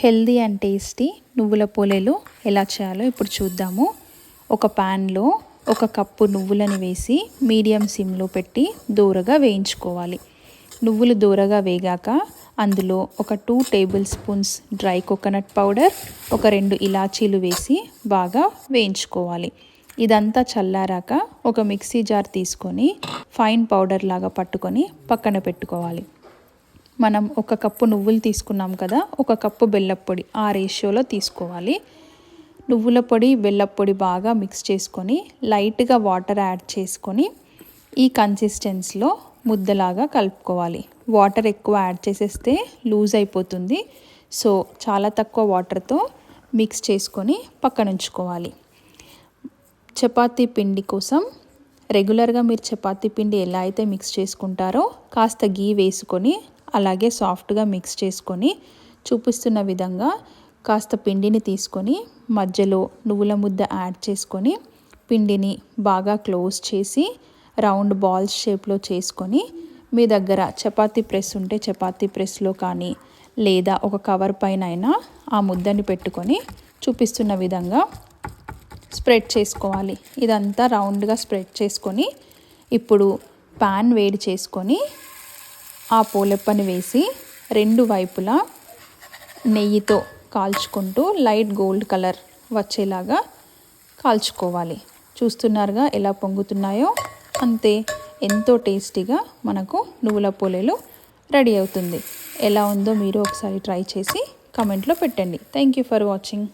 Healthy and tasty నువ్వుల పోలేలు ఎలా చేయాలో ఇప్పుడు చూద్దాము. ఒక ప్యాన్లో ఒక కప్పు నువ్వులను వేసి మీడియం సిమ్లో పెట్టి దూరగా వేయించుకోవాలి. నువ్వులు దూరగా వేగాక అందులో ఒక two tablespoons dry coconut powder ఒక రెండు ఇలాచీలు వేసి బాగా వేయించుకోవాలి. ఇదంతా చల్లారాక ఒక మిక్సీ జార్ తీసుకొని ఫైన్ పౌడర్ లాగా పట్టుకొని పక్కన పెట్టుకోవాలి. మనం ఒక కప్పు నువ్వులు తీసుకున్నాం కదా ఒక కప్పు బెల్లం పొడి ఆ రేషియోలో తీసుకోవాలి. నువ్వుల పొడి బెల్లం పొడి బాగా మిక్స్ చేసుకొని లైట్గా వాటర్ యాడ్ చేసుకొని ఈ కన్సిస్టెన్స్లో ముద్దలాగా కలుపుకోవాలి. వాటర్ ఎక్కువ యాడ్ చేసేస్తే లూజ్ అయిపోతుంది. సో చాలా తక్కువ వాటర్తో మిక్స్ చేసుకొని పక్కన ఉంచుకోవాలి. చపాతీ పిండి కోసం రెగ్యులర్గా మీరు చపాతీ పిండి ఎలా అయితే మిక్స్ చేసుకుంటారో కాస్త గీ వేసుకొని అలాగే సాఫ్ట్గా మిక్స్ చేసుకొని చూపిస్తున్న విధంగా కాస్త పిండిని తీసుకొని మధ్యలో నువ్వుల ముద్ద యాడ్ చేసుకొని పిండిని బాగా క్లోజ్ చేసి రౌండ్ బాల్స్ షేప్లో చేసుకొని మీ దగ్గర చపాతీ ప్రెస్ ఉంటే చపాతీ ప్రెస్లో కానీ లేదా ఒక కవర్ పైన అయినా ఆ ముద్దని పెట్టుకొని చూపిస్తున్న విధంగా స్ప్రెడ్ చేసుకోవాలి. ఇదంతా రౌండ్గా స్ప్రెడ్ చేసుకొని ఇప్పుడు ప్యాన్ వేడి చేసుకొని ఆ పోలెప్పని వేసి రెండు వైపులా నెయ్యితో కాల్చుకుంటూ లైట్ గోల్డ్ కలర్ వచ్చేలాగా కాల్చుకోవాలి. చూస్తున్నారుగా ఎలా పొంగుతున్నాయో? అంతే ఎంతో టేస్టీగా మనకు నువ్వుల పోలేలు రెడీ అవుతుంది. ఎలా ఉందో మీరు ఒకసారి ట్రై చేసి కమెంట్లో పెట్టండి. Thank you for watching.